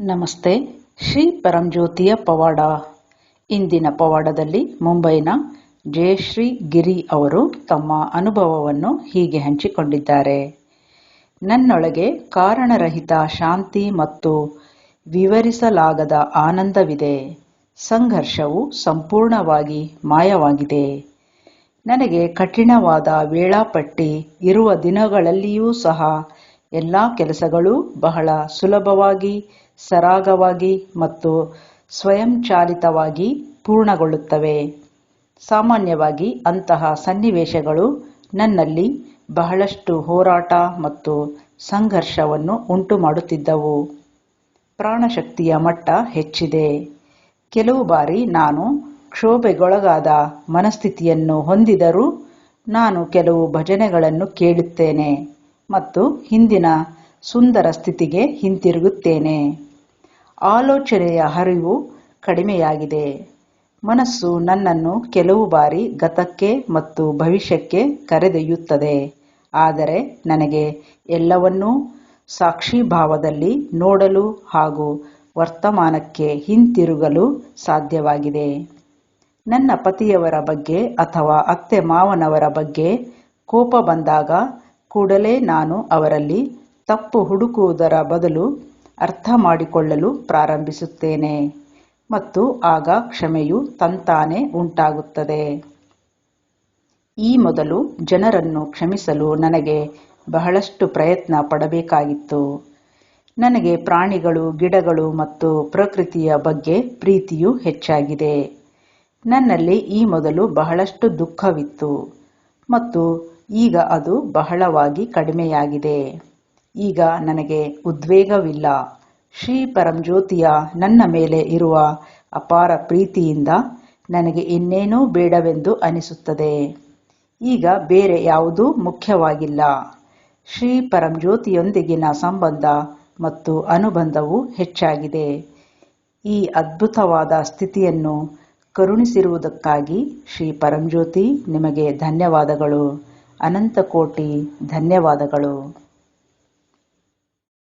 ನಮಸ್ತೆ, ಶ್ರೀ ಪರಂಜ್ಯೋತಿಯ ಪವಾಡ. ಇಂದಿನ ಪವಾಡದಲ್ಲಿ ಮುಂಬೈನ ಜಯಶ್ರೀ ಗಿರಿ ಅವರು ತಮ್ಮ ಅನುಭವವನ್ನು ಹೀಗೆ ಹಂಚಿಕೊಂಡಿದ್ದಾರೆ. ನನ್ನೊಳಗೆ ಕಾರಣರಹಿತ ಶಾಂತಿ ಮತ್ತು ವಿವರಿಸಲಾಗದ ಆನಂದವಿದೆ. ಸಂಘರ್ಷವು ಸಂಪೂರ್ಣವಾಗಿ ಮಾಯವಾಗಿದೆ. ನನಗೆ ಕಠಿಣವಾದ ವೇಳಾಪಟ್ಟಿ ಇರುವ ದಿನಗಳಲ್ಲಿಯೂ ಸಹ ಎಲ್ಲ ಕೆಲಸಗಳೂ ಬಹಳ ಸುಲಭವಾಗಿ ಸರಾಗವಾಗಿ ಮತ್ತು ಸ್ವಯಂಚಾಲಿತವಾಗಿ ಪೂರ್ಣಗೊಳ್ಳುತ್ತವೆ. ಸಾಮಾನ್ಯವಾಗಿ ಅಂತಹ ಸನ್ನಿವೇಶಗಳು ನನ್ನಲ್ಲಿ ಬಹಳಷ್ಟು ಹೋರಾಟ ಮತ್ತು ಸಂಘರ್ಷವನ್ನು ಉಂಟುಮಾಡುತ್ತಿದ್ದವು. ಪ್ರಾಣಶಕ್ತಿಯ ಮಟ್ಟ ಹೆಚ್ಚಿದೆ. ಕೆಲವು ಬಾರಿ ನಾನು ಕ್ಷೋಭೆಗೊಳಗಾದ ಮನಸ್ಥಿತಿಯನ್ನು ಹೊಂದಿದರೂ ನಾನು ಕೆಲವು ಭಜನೆಗಳನ್ನು ಕೇಳುತ್ತೇನೆ ಮತ್ತು ಹಿಂದಿನ ಸುಂದರ ಸ್ಥಿತಿಗೆ ಹಿಂತಿರುಗುತ್ತೇನೆ. ಆಲೋಚನೆಯ ಹರಿವು ಕಡಿಮೆಯಾಗಿದೆ. ಮನಸ್ಸು ನನ್ನನ್ನು ಕೆಲವು ಬಾರಿ ಗತಕ್ಕೆ ಮತ್ತು ಭವಿಷ್ಯಕ್ಕೆ ಕರೆದೊಯ್ಯುತ್ತದೆ. ಆದರೆ ನನಗೆ ಎಲ್ಲವನ್ನೂ ಸಾಕ್ಷಿಭಾವದಲ್ಲಿ ನೋಡಲು ಹಾಗೂ ವರ್ತಮಾನಕ್ಕೆ ಹಿಂತಿರುಗಲು ಸಾಧ್ಯವಾಗಿದೆ. ನನ್ನ ಪತಿಯವರ ಬಗ್ಗೆ ಅಥವಾ ಅತ್ತೆ ಮಾವನವರ ಬಗ್ಗೆ ಕೋಪ ಬಂದಾಗ ಕೂಡಲೇ ನಾನು ಅವರಲ್ಲಿ ತಪ್ಪು ಹುಡುಕುವುದರ ಬದಲು ಅರ್ಥ ಮಾಡಿಕೊಳ್ಳಲು ಪ್ರಾರಂಭಿಸುತ್ತೇನೆ. ಮತ್ತು ಆಗ ಕ್ಷಮೆಯು ತಂತಾನೆ ಉಂಟಾಗುತ್ತದೆ. ಈ ಮೊದಲು ಜನರನ್ನು ಕ್ಷಮಿಸಲು ನನಗೆ ಬಹಳಷ್ಟು ಪ್ರಯತ್ನ ಪಡಬೇಕಾಗಿತ್ತು. ನನಗೆ ಪ್ರಾಣಿಗಳು, ಗಿಡಗಳು ಮತ್ತು ಪ್ರಕೃತಿಯ ಬಗ್ಗೆ ಪ್ರೀತಿಯು ಹೆಚ್ಚಾಗಿದೆ. ನನ್ನಲ್ಲಿ ಈ ಮೊದಲು ಬಹಳಷ್ಟು ದುಃಖವಿತ್ತು. ಮತ್ತು ಈಗ ಅದು ಬಹಳವಾಗಿ ಕಡಿಮೆಯಾಗಿದೆ. ಈಗ ನನಗೆ ಉದ್ವೇಗವಿಲ್ಲ. ಶ್ರೀ ಪರಂಜ್ಯೋತಿಯ ನನ್ನ ಮೇಲೆ ಇರುವ ಅಪಾರ ಪ್ರೀತಿಯಿಂದ ನನಗೆ ಇನ್ನೇನೂ ಬೇಡವೆಂದು ಅನಿಸುತ್ತದೆ. ಈಗ ಬೇರೆ ಯಾವುದೂ ಮುಖ್ಯವಾಗಿಲ್ಲ. ಶ್ರೀ ಪರಂಜ್ಯೋತಿಯೊಂದಿಗಿನ ಸಂಬಂಧ ಮತ್ತು ಅನುಬಂಧವು ಹೆಚ್ಚಾಗಿದೆ. ಈ ಅದ್ಭುತವಾದ ಸ್ಥಿತಿಯನ್ನು ಕರುಣಿಸಿರುವುದಕ್ಕಾಗಿ ಶ್ರೀ ಪರಂಜ್ಯೋತಿ ನಿಮಗೆ ಧನ್ಯವಾದಗಳು. ಅನಂತ ಕೋಟಿ ಧನ್ಯವಾದಗಳು.